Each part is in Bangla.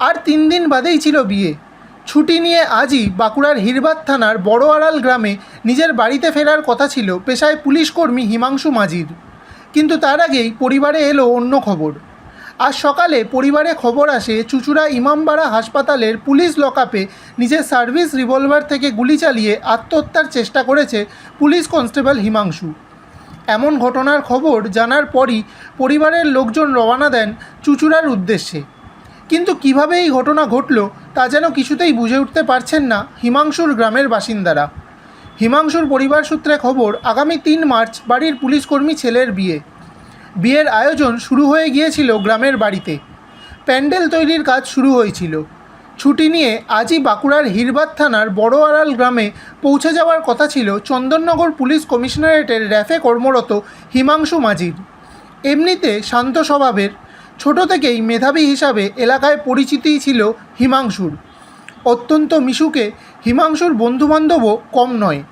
আর তিন দিন বাদেই ছিল বিয়ে। ছুটি নিয়ে আজই বাঁকুড়ার হিরবাদ থানার বড় আড়াল গ্রামে নিজের বাড়িতে ফেরার কথা ছিল পেশায় পুলিশ কর্মী হিমাংশু মাঝির কিন্তু তার আগেই পরিবারে এলো অন্য খবর। আজ সকালে পরিবারে খবর আসে চুচুড়া ইমামবাড়া হাসপাতালের পুলিশ লকআপে নিজের সার্ভিস রিভলভার থেকে গুলি চালিয়ে আত্মহত্যার চেষ্টা করেছে পুলিশ কনস্টেবল হিমাংশু। এমন ঘটনার খবর জানার পরই পরিবারের লোকজন রওনা দেন চুচুড়ার উদ্দেশ্যে। কিন্তু কীভাবে এই ঘটনা ঘটল তা যেন কিছুতেই বুঝে উঠতে পারছেন না হিমাংশুর গ্রামের বাসিন্দারা। হিমাংশুর পরিবার সূত্রে খবর, আগামী তিন মার্চ বাড়ির পুলিশকর্মী ছেলের বিয়ে। বিয়ের আয়োজন শুরু হয়ে গিয়েছিল গ্রামের বাড়িতে। প্যান্ডেল তৈরির কাজ শুরু হয়েছিল। ছুটি নিয়ে আজই বাঁকুড়ার হিরবাদ থানার বড় আড়াল গ্রামে পৌঁছে যাওয়ার কথা ছিল চন্দননগর পুলিশ কমিশনারেটের র্যাফে কর্মরত হিমাংশু মাঝির এমনিতে শান্ত স্বভাবের ছোট থেকেই মেধাবী হিসাবে এলাকায় পরিচিতিই ছিল হিমাংশুর। অত্যন্ত মিশুকে হিমাংশুর বন্ধুবান্ধবও কম নয়।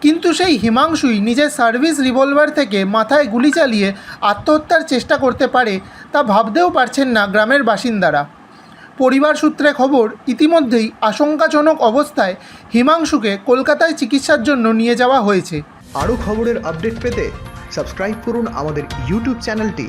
কিন্তু সেই হিমাংশুই নিজের সার্ভিস রিভলভার থেকে মাথায় গুলি চালিয়ে আত্মহত্যার চেষ্টা করতে পারে তা ভাবতেও পারছেন না গ্রামের বাসিন্দারা। পরিবার সূত্রে খবর, ইতিমধ্যেই আশঙ্কাজনক অবস্থায় হিমাংশুকে কলকাতায় চিকিৎসার জন্য নিয়ে যাওয়া হয়েছে। আরও খবরের আপডেট পেতে সাবস্ক্রাইব করুন আমাদের ইউটিউব চ্যানেলটি।